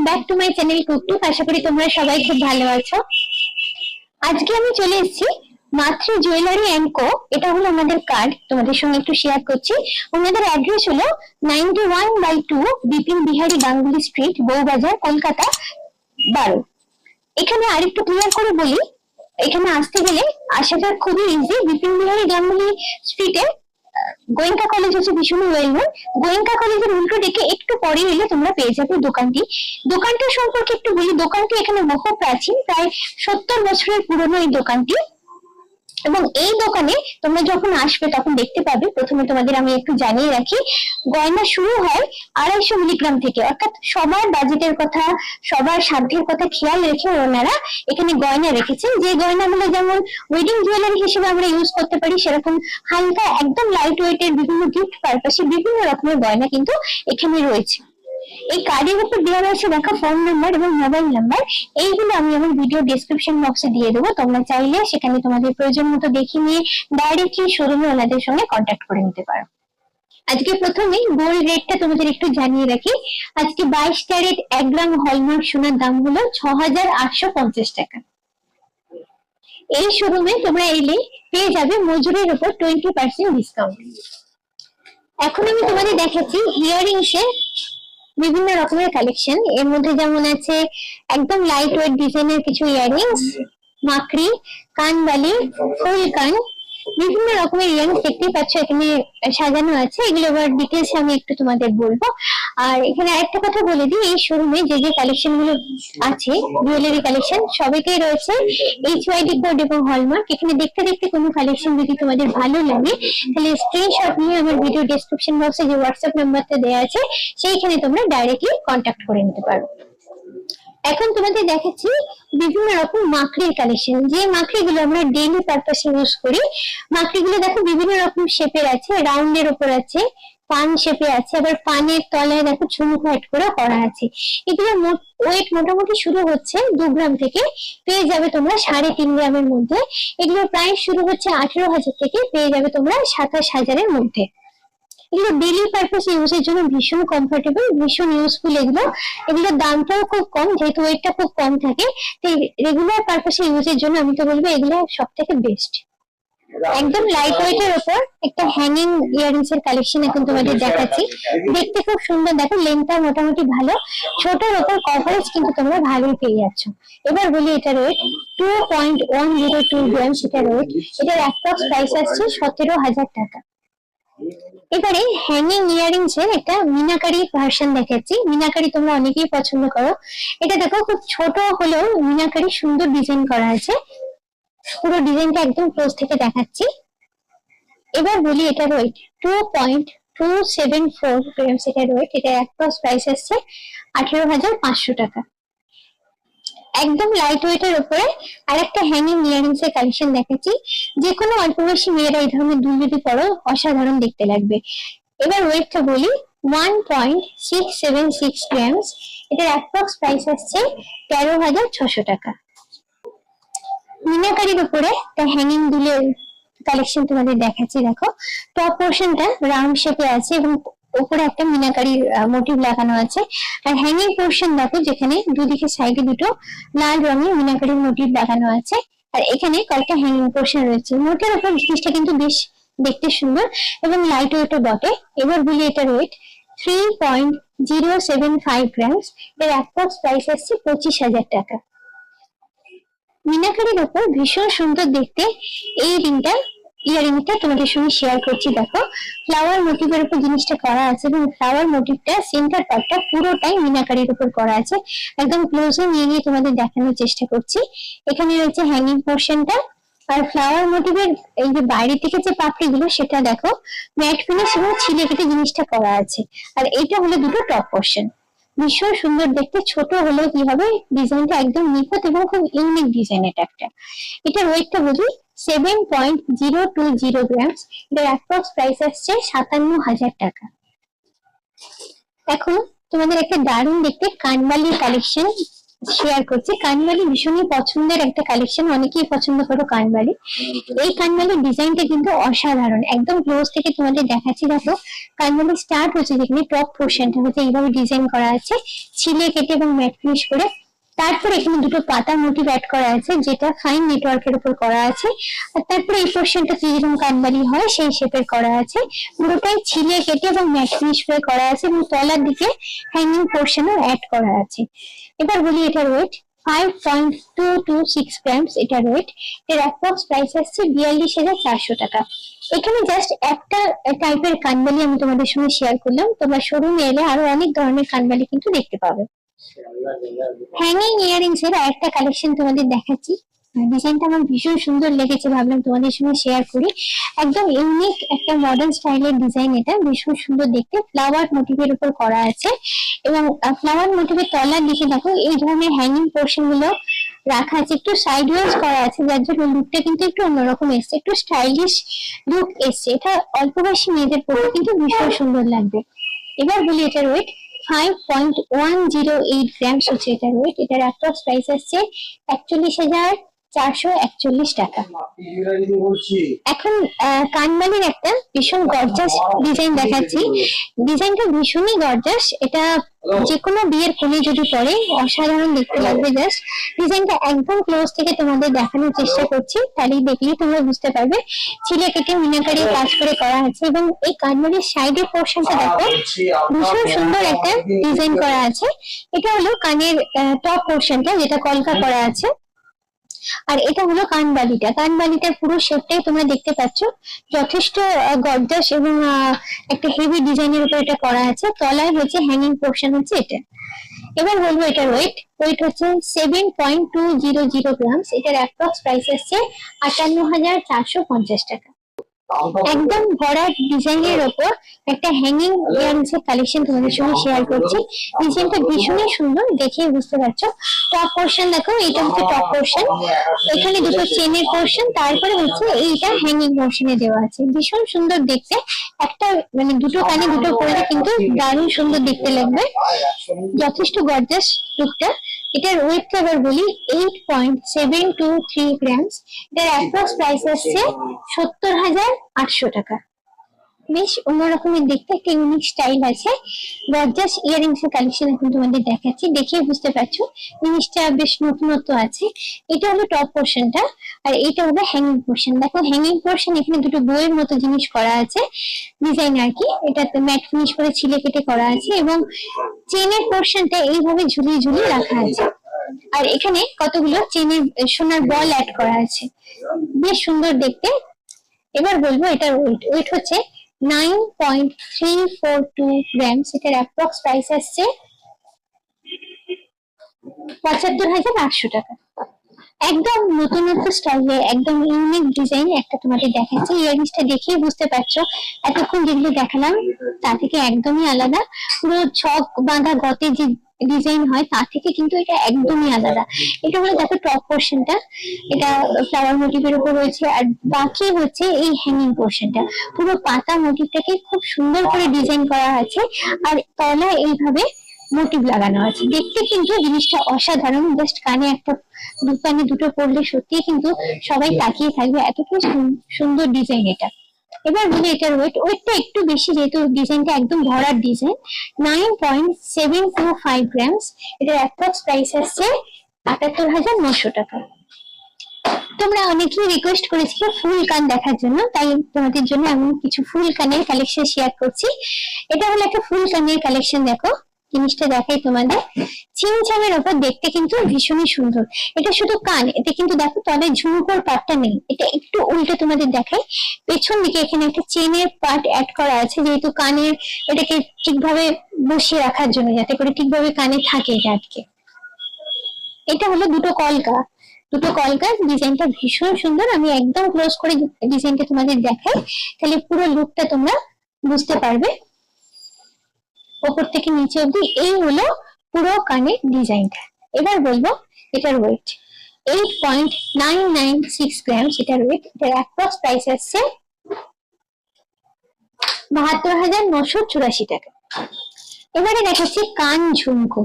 Welcome back to my channel কুকটুক আশা করি তোমরা সবাই খুব ভালো আছো। আজকে আমি চলে এসেছি মাতৃ জুয়েলারি অ্যান্ড কো এটা হলো আমাদের কার্ড তোমাদের সঙ্গে একটু শেয়ার করছি। ওনাদের অ্যাড্রেস হলো ninety one by two Bipin Bihari Ganguly street Bowbazar, Kolkata, বারো। এখানে আরেকটু ক্লিয়ার করে বলি, এখানে আসতে গেলে আসা আসাটা খুবই ইজি বিপিন বিহারি গাঙ্গুলি স্ট্রিটে গোয়েঙ্কা কলেজ হচ্ছে ভীষণ ওয়েল নোন গোয়েঙ্কা কলেজের উল্টো দিকে একটু পরে এলে তোমরা পেয়ে যাবে দোকানটি। দোকানটা সম্পর্কে একটু বলি, দোকানটি এখানে বহু প্রাচীন, প্রায় সত্তর বছরের পুরনো এই দোকানটি। এবং এই দোকানে তোমরা যখন আসবে তখন দেখতে পাবে। প্রথমে তোমাদের আমি একটু জানিয়ে রাখি, গয়না শুরু হয় আড়াইশো মিলিগ্রাম থেকে। অর্থাৎ সবার বাজেটের কথা, সবার সাধ্যের কথা খেয়াল রেখে ওনারা এখানে গয়না রেখেছেন। যে গয়নাগুলো যেমন ওয়েডিং জুয়েলারি হিসেবে আমরা ইউজ করতে পারি, সেরকম হালকা একদম লাইট ওয়েটের বিভিন্ন গিফট পারপাসে বিভিন্ন রকমের গয়না কিন্তু এখানে রয়েছে। এই কার্ডের উপর দেওয়া রয়েছে দেখো ফোন নাম্বার এবং মোবাইল নাম্বার এইগুলো আমি আমার ভিডিও ডেসক্রিপশন বক্সে দিয়ে দেবো। তোমরা চাইলে সেখানে তোমাদের প্রয়োজন মতো দেখে নিয়ে ডাইরেক্টলি শোরুমে ওনাদের সঙ্গে কন্ট্যাক্ট করে নিতে পারো। আজকে প্রথমে গোল্ড রেটটা তোমাদের একটু জানিয়ে রাখি। আজকে বাইশ ক্যারেট এক গ্রাম হলমার্ক সোনার দাম হলো ছ আটশো পঞ্চাশ টাকা। এই শোরুমে তোমরা এলে পেয়ে যাবে মজুরির উপর টোয়েন্টি পার্সেন্ট ডিসকাউন্ট এখন আমি তোমাদের দেখাচ্ছি হিয়ারিংস এর বিভিন্ন রকমের কালেকশন এর মধ্যে যেমন আছে একদম লাইট ওয়েট ডিজাইনের কিছু ইয়াররিংস মাকড়ি, কানবালি, ফুল কান, বিভিন্ন রকমের ইয়ারিংস দেখতেই পাচ্ছ এখানে সাজানো আছে। এগুলো এবার ডিটেলস আমি একটু তোমাদের বলব। আর এখানে আরেকটা কথা বলে দিই, এই শোরুমে যে যে কালেকশনগুলো আছে জুয়েলারি কালেকশন সবাইতেই রয়েছে এইচ ওয়াইডি কোড এবং হলমার্ক এখানে দেখতে দেখতে কোনো কালেকশন যদি তোমাদের ভালো লাগে, তাহলে স্ক্রিনশট নিয়ে আমার ভিডিও ডেসক্রিপশন বক্সে যে হোয়াটসঅ্যাপ নাম্বারটা দেওয়া আছে, সেইখানে তোমরা ডাইরেক্টলি কন্ট্যাক্ট করে নিতে পারো। এখন তোমাদের দেখাচ্ছি বিভিন্ন রকম মাকড়ির কালেকশন যে মাকড়িগুলো আমরা ডেইলি পারপাসে ইউজ করি, মাকড়িগুলো দেখো বিভিন্ন রকম শেপের আছে রাউন্ডের উপর আছে পান শেপে আছে, আবার পানের তলায় দেখো ঝুমকো অ্যাড করে করা আছে। এগুলো ওয়েট মোটামুটি শুরু হচ্ছে দু গ্রাম থেকে, পেয়ে যাবে তোমরা সাড়ে তিন গ্রামের মধ্যে। এগুলো প্রাইস শুরু হচ্ছে আঠেরো হাজার থেকে, পেয়ে যাবে তোমরা সাতাশ হাজারের মধ্যে। এগুলো ডেলি পারপাস ইউজের জন্য ভীষণ কমফোর্টেবল ভীষণ ইউজফুল এগুলো। এগুলোর দামটাও খুব কম, যেহেতু ওয়েটটা খুব কম থাকে, তাই রেগুলার পারপাসে ইউজের জন্য আমি তো বলব এগুলো সব থেকে বেস্ট একদম লাইট ওয়েটের উপর একটা হ্যাঙ্গিং ইয়ারিংস এর কালেকশন এখন তোমাদের দেখাচ্ছি। দেখতে খুব সুন্দর। দেখো লেন্থটা মোটামুটি ভালো। ছোটর উপর কভারেজ কিন্তু তোমরা ভালোই পেয়ে যাচ্ছ। এবার বলি এটার weight two point one zero two gram সেটার ওয়েট এটার অ্যাপ্রক্স প্রাইস আসছে সতেরো হাজার টাকা। এবারে হ্যাঙ্গিং ইয়ারিংস এর একটা মিনাকারি ভার্সন দেখাচ্ছি। মিনাকারি তোমরা অনেকেই পছন্দ করো। এটা দেখো খুব ছোট হলেও মিনাকারি সুন্দর ডিজাইন করা আছে। পুরো ডিজাইনটা একদম ক্লোজ থেকে দেখাচ্ছি। এবার বলি এটা weight two point two seven four grams এটার ওয়েট এটা অ্যাপ্রক্স প্রাইস আসছে আঠেরো হাজার পাঁচশো টাকা। একদম লাইট ওয়েটের উপরে আরেকটা হ্যাঙ্গিং ইয়ারিংস এর কালেকশন দেখাচ্ছি। যে কোনো অল্প বয়সী মেয়েরা এই ধরনের দুল যদি পরো, অসাধারণ দেখতে লাগবে। এবার ওয়েটটা বলি one point six seven six grams এটার অ্যাপ্রক্স প্রাইস আসছে তেরো হাজার ছশো টাকা। মিনাকারির উপরে একটা হ্যাঙ্গিং দুলের কালেকশন তোমাদের দেখাচ্ছি, দেখো। টপ পোর্শনটা রাউন্ড শেপে আছে এবং উপরে একটা মিনাকারি মোটিভ লাগানো আছে। আর হ্যাঙ্গিং পোর্শন দেখো, যেখানে দুদিকে সাইডে দুটো লাল রঙের মিনাকারি মোটিভ লাগানো আছে। আর এখানে কয়েকটা হ্যাঙ্গিং পোর্শন রয়েছে। মোটের উপর জিনিসটা কিন্তু বেশ দেখতে সুন্দর এবং লাইট ওয়েটও বটে। এবার বলি এটার weight three point zero seven five grams এর অ্যাপ্রক্স প্রাইস আসছে পঁচিশ হাজার টাকা। মিনাকারির ওপর ভীষণ সুন্দর দেখতে। এই রিংটা ইয়ারিংটা তোমাদের সঙ্গে শেয়ার করছি, দেখো। ফ্লাওয়ার মোটিভের উপর জিনিসটা করা আছে এবং ফ্লাওয়ার মোটিভটা সেন্টার পার্টটা পুরোটাই মিনাকারির উপর করা আছে। একদম ক্লোজে নিয়ে গিয়ে তোমাদের দেখানোর চেষ্টা করছি। এখানে রয়েছে হ্যাঙ্গিং পোর্শনটা আর ফ্লাওয়ার মোটিভের এই যে বাইরে থেকে যে পাপড়িগুলো, সেটা দেখো। ম্যাট ফিনিশ এবং ছিলে কেটে জিনিসটা করা আছে। আর এটা হলো দুটো টপ পোর্শন ভীষণ সুন্দর দেখতে। ছোট হলেও কি হবে? ডিজাইনটা একদম নিখুঁত এবং খুব ইউনিক ডিজাইন এটা একটা। এটা ওয়েটটা বলি seven point zero two zero gram এটার অ্যাপ্রক্স প্রাইস আসছে সাতান্ন হাজার টাকা। এখন তোমাদের একটা দারুণ দেখতে কানবালি কালেকশন শেয়ার করছি। কানবালি ভীষণই পছন্দের একটা কালেকশন অনেকেই পছন্দ করো কানবালি এই কানবালির ডিজাইনটা কিন্তু অসাধারণ, একদম ক্লোজ থেকে তোমাদের দেখাচ্ছি। দেখো কানবালি স্টার্ট হচ্ছে যেখানে টপ পোর্শনটা হচ্ছে এইভাবে ডিজাইন করা আছে, ছিলে কেটে এবং ম্যাট ফিনিশ করে। তারপরে এখানে দুটো পাতা মোটিভ অ্যাড করা আছে, যেটা ফাইন নেটওয়ার্কের উপর করা আছে। আর তারপরে এই পোর্শনটা যেরকম কানবালি হয়, সেই শেপের করা আছে। পুরোটাই ছিলে কেটে এবং ম্যাট ফিনিশ করে করা আছে এবং তলার দিকে হ্যাঙ্গিং পোর্শনও অ্যাড করা আছে। এবার বলি এটার weight five point two two six grams এটার ওয়েট এর অ্যাপ্রক্স প্রাইস আসছে বিয়াল্লিশ হাজার চারশো টাকা। এখানে জাস্ট একটা টাইপের কানবালি আমি তোমাদের সঙ্গে শেয়ার করলাম, তোমরা শোরুমে এলে আরও অনেক ধরনের কানবালি কিন্তু দেখতে পাবে। হ্যাঙ্গিং ইয়ারিংস এর একটা কালেকশন তোমাদের দেখাচ্ছি। ডিজাইনটা আমার ভীষণ সুন্দর লেগেছে, ভাবলাম তোমাদের সঙ্গে শেয়ার করি। একদম ইউনিক একটা মডার্ন স্টাইলের ডিজাইন এটা, ভীষণ সুন্দর দেখতে। ফ্লাওয়ার মোটিভের উপর করা আছে। এবং ফ্লাওয়ার মোটিভের তলার দিকে দেখো, এই ধরনের হ্যাঙ্গিং পোর্শনগুলো রাখা আছে, একটু সাইড ওয়াইজ করা আছে, যার জন্য লুকটা কিন্তু একটু অন্যরকম এসছে, একটু স্টাইলিশ লুক এসছে। এটা অল্প বয়সী মেয়েদের পরে কিন্তু ভীষণ সুন্দর লাগবে। এবার বলি এটার weight five point one zero eight grams হচ্ছে এটার ওয়েট এটার অ্যাপ্রক্স প্রাইস আসছে একচল্লিশ হাজার চারশো একচল্লিশ টাকা। এখন কানমালির একটা ভীষণ গর্জাস ডিজাইন দেখাচ্ছি। ডিজাইনটা ভীষণই গর্জাস এটা যে কোনো বিয়ের কোণে যদি পরে অসাধারণ দেখতে লাগবে জাস্ট ডিজাইনটা একদম ক্লোজ থেকে তোমাদের দেখানোর চেষ্টা করছি। তাহলেই দেখলেই তোমরা বুঝতে পারবে। ছিলে কেটে মিনাকারি কাজ করে করা আছে এবং এই কানমালির সাইডের পোর্শনটা দেখো। ভীষণ সুন্দর একটা ডিজাইন করা আছে। এটা হলো কানের টপ পোর্শনটা যেটা কলকা করা আছে। আর এটা হলো কানবালিটা। কানবালিটার পুরো শেপটাই তোমরা দেখতে পাচ্ছ। যথেষ্ট গর্জাস এবং একটা হেভি ডিজাইনের উপর এটা করা আছে। তলায় হচ্ছে হ্যাঙ্গিং পোর্শন হচ্ছে এটা। এবার বলব এটার ওয়েট ওয়েট হচ্ছে seven point two zero zero grams এটার অ্যাপ্রক্স প্রাইস আসছে আটান্ন হাজার চারশো পঞ্চাশ টাকা। একদম ভরাট ডিজাইনের ওপর একটা হ্যাঙ্গিং ইয়ারিংস এর কালেকশন তোমাদের সঙ্গে শেয়ার করছি। ডিজাইনটা ভীষণই সুন্দর, দেখে বুঝতে পারছ। টপ পোর্শন দেখো, এটা হচ্ছে টপ পোর্শন এখানে দুটো চেনের পোর্শন তারপরে হচ্ছে এইটা হ্যাঙ্গিং পোর্শনে দেওয়া আছে। ভীষণ সুন্দর দেখতে। একটা মানে দুটো কানে দুটো পরে কিন্তু দারুণ সুন্দর দেখতে লাগবে। যথেষ্ট গর্জাস লুকটা এটার ওয়েট এবার বলি eight point seven two three grams এটার অ্যাপ্রক্স প্রাইস আসছে সত্তর হাজার আটশো টাকা। বেশ অন্যরকমের দেখতে একটা ইউনিক স্টাইল আছে। গর্জাস ইয়ারিংস এর কালেকশন এখন তোমাদের দেখাচ্ছি দেখে বুঝতে পারছ জিনিসটা বেশ নতুনত্ব আছে। এটা হলো টপ পোর্শনটা আর এটা হলো হ্যাঙ্গিং পোর্শন দেখো হ্যাঙ্গিং পোর্শন এখানে দুটো বইয়ের মতো জিনিস করা আছে ডিজাইন আর কি। এটাতে ম্যাট ফিনিশ করে ছিলে কেটে করা আছে এবং চেনের পোর্শনটা এইভাবে ঝুলিয়ে ঝুলিয়ে রাখা আছে। আর এখানে কতগুলো চেনের সোনার বল অ্যাড করা আছে। বেশ সুন্দর দেখতে। এবার বলব এটার ওয়েট ওয়েট হচ্ছে nine point three four two gram এটার অ্যাপ্রক্স প্রাইস আসছে পঁচাত্তর হাজার আটশো টাকা। একদম নতুনত্ব স্টাইলে একদম ইউনিক ডিজাইন একটা তোমাদের দেখাচ্ছি। ইয়ারিংসটা দেখেই বুঝতে পারছ। এতক্ষণ যেগুলো দেখালাম তা থেকে একদমই আলাদা। পুরো ছক বাঁধা গতে যে ডিজাইন হয় তা থেকে কিন্তু এটা একদমই আলাদা। এটা হলো দেখো টপ পোর্শনটা এটা ফ্লাওয়ার মোটিভের উপর রয়েছে। আর বাকি হচ্ছে এই হ্যাঙ্গিং পোর্শনটা পুরো পাতা মোটিভটাকে খুব সুন্দর করে ডিজাইন করা আছে। আর তলায় এইভাবে মোটিভ লাগানো আছে। দেখতে কিন্তু জিনিসটা অসাধারণ। জাস্ট কানে একটা, দু কানে দুটো পড়লে সত্যি কিন্তু সবাই তাকিয়ে থাকবে। এতটাই সুন- সুন্দর ডিজাইন এটা। এবার বলি এটার ওয়েট ওয়েটটা একটু বেশি যেহেতু ডিজাইনটা একদম ভরার design nine point seven two five grams এটার অ্যাপ্রক্স প্রাইস আসছে আটাত্তর হাজার নশো টাকা। তোমরা অনেকেই রিকোয়েস্ট করেছিলে ফুল কান দেখার জন্য। তাই তোমাদের জন্য আমি কিছু ফুল কানের কালেকশন শেয়ার করছি। এটা হলো একটা ফুল কানের কালেকশন দেখো। জিনিসটা দেখাই তোমাদের। চিমচামের ওপর দেখতে কিন্তু ভীষণই সুন্দর। এটা শুধু কান, এতে কিন্তু দেখো তলে ঝুমকোর পার্টটা নেই। এটা একটু উল্টে তোমাদের দেখাই। পেছন দিকে এখানে একটা চেনের পার্ট অ্যাড করা আছে, যেহেতু কানের এটাকে ঠিকভাবে বসিয়ে রাখার জন্য, যাতে করে ঠিকভাবে কানে থাকে এটা আটকে। এটা হলো দুটো কলকা দুটো কলকা ডিজাইনটা ভীষণ সুন্দর। আমি একদম ক্লোজ করে ডিজাইনটা তোমাদের দেখাই। তাহলে পুরো লুকটা তোমরা বুঝতে পারবে। ওপর থেকে নিচে অব্দি এই হলো পুরো কানের ডিজাইনটা এবার বলব এটার weight eight point nine nine six gram এটার ওয়েট এটার অ্যাপ্রক্স প্রাইস আসছে বাহাত্তর হাজার নশো চুরাশি টাকা। এবারে দেখাচ্ছি কান ঝুমকো।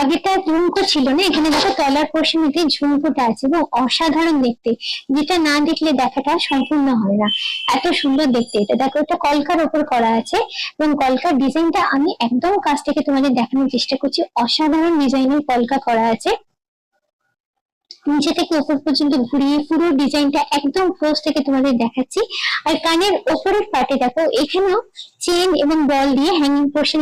আগেটা ঝুমকো ছিল না, এখানে দেখো তলার পোর্শনেতে ঝুমকোটা আছে এবং অসাধারণ দেখতে। যেটা না দেখলে দেখাটা সম্পূর্ণ হয় না। এত সুন্দর দেখতে এটা। দেখো, এটা কলকার ওপর করা আছে এবং কলকার ডিজাইনটা আমি একদম কাছ থেকে তোমাদের দেখানোর চেষ্টা করছি। অসাধারণ ডিজাইনের কলকা করা আছে। নিচে থেকে উপর পর্যন্ত ঘুরিয়ে পুরো ডিজাইনটা একদম ক্লোজ থেকে তোমাদের দেখাচ্ছি। আর কানের ওপরের পার্টে দেখো, এখানেও চেন এবং বল দিয়ে হ্যাঙ্গিং পোর্শন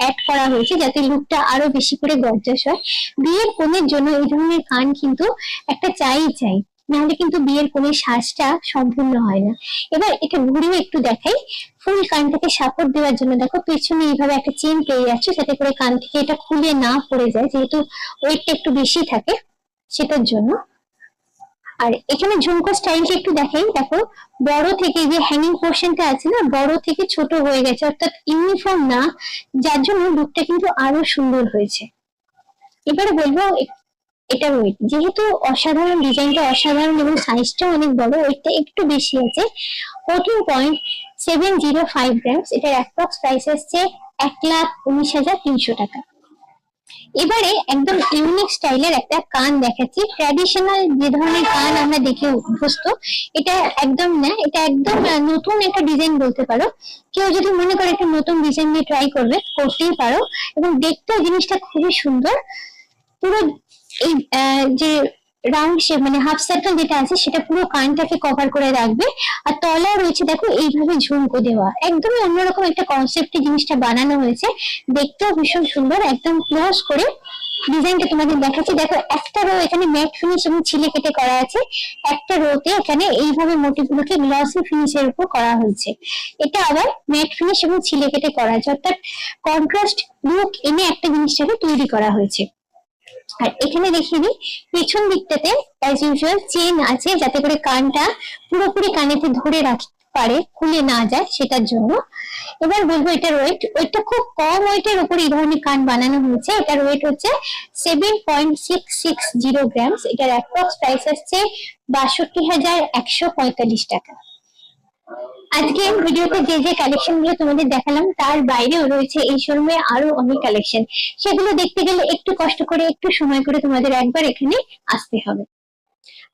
অ্যাড করা হয়েছে যাতে লুকটা আরও বেশি করে গর্জাস হয়। বিয়ের কোণের জন্য এই ধরনের কান কিন্তু একটা চাই চাই, নাহলে কিন্তু বিয়ের কোণের সাজটা সম্পূর্ণ হয় না। এবার এটা ঘুরিয়ে একটু দেখাই। ফুল কানটাকে সাপোর্ট দেওয়ার জন্য দেখো, পেছনে এইভাবে একটা চেন পেয়ে যাচ্ছে, যাতে করে কান থেকে এটা খুলে না পড়ে যায়, যেহেতু ওয়েটটা একটু বেশি থাকে। সেটার জন্য। আর এখানে ঝুমকো স্টাইলটা একটু দেখাই। দেখো, বড় থেকে যে হ্যাঙ্গিং পোর্শনটা আছে না, বড় থেকে ছোট হয়ে গেছে, অর্থাৎ ইউনিফর্ম না, যার জন্য লুকটা কিন্তু আরও সুন্দর হয়েছে। এবারে বলব এটা ওয়েট যেহেতু অসাধারণ ডিজাইনটা অসাধারণ এবং সাইজটাও অনেক বড় ওয়েটটা একটু বেশি আছে। Fourteen point seven zero five grams এটার অ্যাপ্রক্স প্রাইস আসছে এক লাখ উনিশ হাজার তিনশো টাকা। এবারে একদম ইউনিক স্টাইলের একটা কান দেখাচ্ছি। ট্র্যাডিশনাল যে ধরনের কান আমরা দেখে অভ্যস্ত, এটা একদম না, এটা একদম নতুন একটা ডিজাইন বলতে পারো। কেউ যদি মনে করে একটা নতুন ডিজাইন দিয়ে ট্রাই করবে, করতেই পারো। এবং দেখতেও জিনিসটা খুবই সুন্দর। পুরো এই যে রাউন্ড শেপ মানে হাফ সার্কেল যেটা আছে, সেটা পুরো কানটাকে কভার করে রাখবে। আর তলায় রয়েছে, দেখো, এইভাবে ঝুমকো দেওয়া। একদমই অন্যরকম একটা কনসেপ্টে জিনিসটা বানানো হয়েছে। দেখতেও ভীষণ সুন্দর, একদম ক্লোজ করে ডিজাইনটা তোমাদের দেখাচ্ছি। দেখো, একটা রো এখানে ম্যাট ফিনিশ এবং ছিলে কেটে করা আছে। একটা রোতে এখানে এইভাবে মোটিভগুলোকে গ্লসি ফিনিশের উপর করা হয়েছে। এটা আবার ম্যাট ফিনিশ এবং ছিলে কেটে করা আছে। অর্থাৎ কন্ট্রাস্ট লুক এনে একটা জিনিসটাকে তৈরি করা হয়েছে। আর এখানে দেখিয়ে দিই পেছন দিকটাতে ইউজুয়াল চেন আছে, যাতে করে কানটা পুরোপুরি কানেতে ধরে রাখতে পারে, খুলে না যায় সেটার জন্য। এবার বলব এটার ওয়েট ওয়েটটা খুব কম ওয়েটের উপর এই ধরনের কান বানানো হয়েছে। এটার ওয়েট হচ্ছে seven point six six zero grams এটার অ্যাপ্রক্স প্রাইস আসছে বাষট্টি হাজার একশো পঁয়তাল্লিশ টাকা। আজকে ভিডিওতে যে যে কালেকশনগুলো তোমাদের দেখালাম, তার বাইরেও রয়েছে এই শোরুমে আরও অনেক কালেকশন সেগুলো দেখতে গেলে একটু কষ্ট করে, একটু সময় করে তোমাদের একবার এখানে আসতে হবে।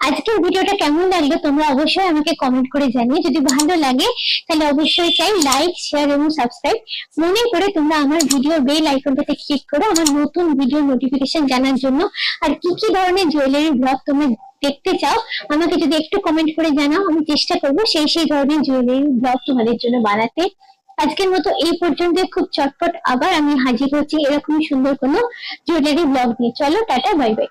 আজকের ভিডিওটা কেমন লাগল তোমরা অবশ্যই আমাকে কমেন্ট করে জানিয়ে, যদি ভালো লাগে, তাহলে অবশ্যই চাই লাইক শেয়ার এবং সাবস্ক্রাইব মনে করে তোমরা আমার ভিডিও বেল আইকনটাতে ক্লিক করো, আমার নতুন ভিডিও নোটিফিকেশন জানার জন্য। আর কি কি ধরনের জুয়েলারি ব্লগ তোমরা দেখতে চাও, আমাকে যদি একটু কমেন্ট করে জানাও, আমি চেষ্টা করব সেই সেই ধরনের জুয়েলারি ব্লগ তোমাদের জন্য বানাতে। আজকের মতো এই পর্যন্ত খুব চটপট আবার আমি হাজির হচ্ছি এরকমই সুন্দর কোনো জুয়েলারি ব্লগ নিয়ে। চলো, টাটা বাই বাই